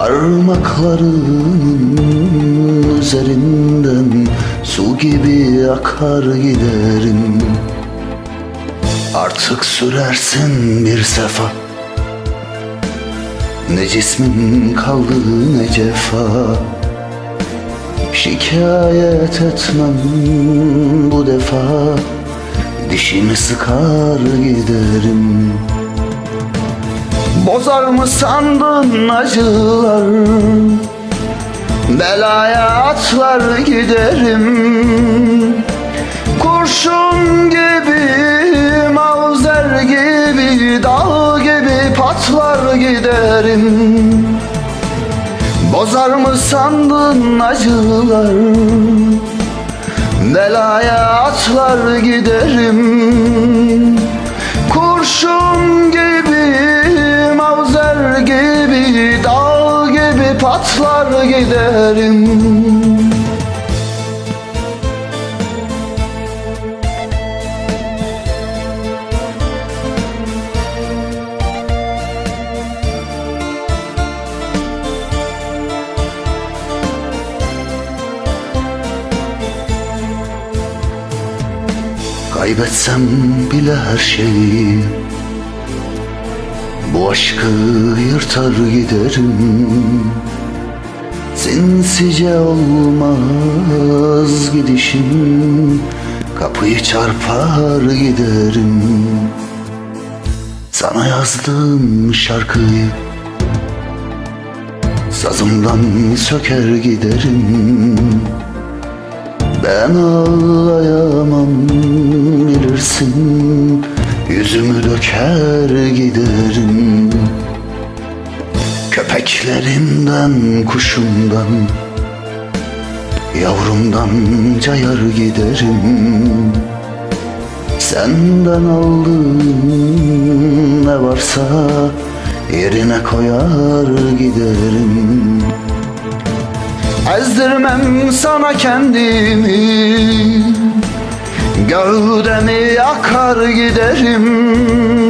Parmaklarının üzerinden Su gibi akar giderim. Artık sürersin bir sefa. Ne cismin kaldı ne cefa. Şikayet etmem bu defa. Dişimi sıkar giderim Bozar mı sandın acılar? Belaya atlar giderim. Kurşun gibi Mavzer gibi Dağ gibi patlar giderim. Bozar mı sandın acılar? Belaya atlar giderim gibi patlar giderim. Kaybetsem bile her şeyi Bu aşkı yırtar giderim Sinsice olmaz gidişim Kapıyı çarpar giderim. Sana yazdığım şarkıyı Sazımdan söker giderim. Ben ağlayamam bilirsin Yüzümü döker giderim Köpeklerimden, kuşumdan Yavrumdan cayar giderim. Senden aldığım ne varsa Yerine koyar giderim. Ezdirmem sana kendimi Gövdemi yakar giderim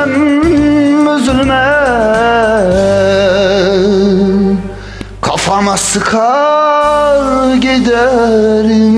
Beddua etmem üzülme. Kafama sıkar giderim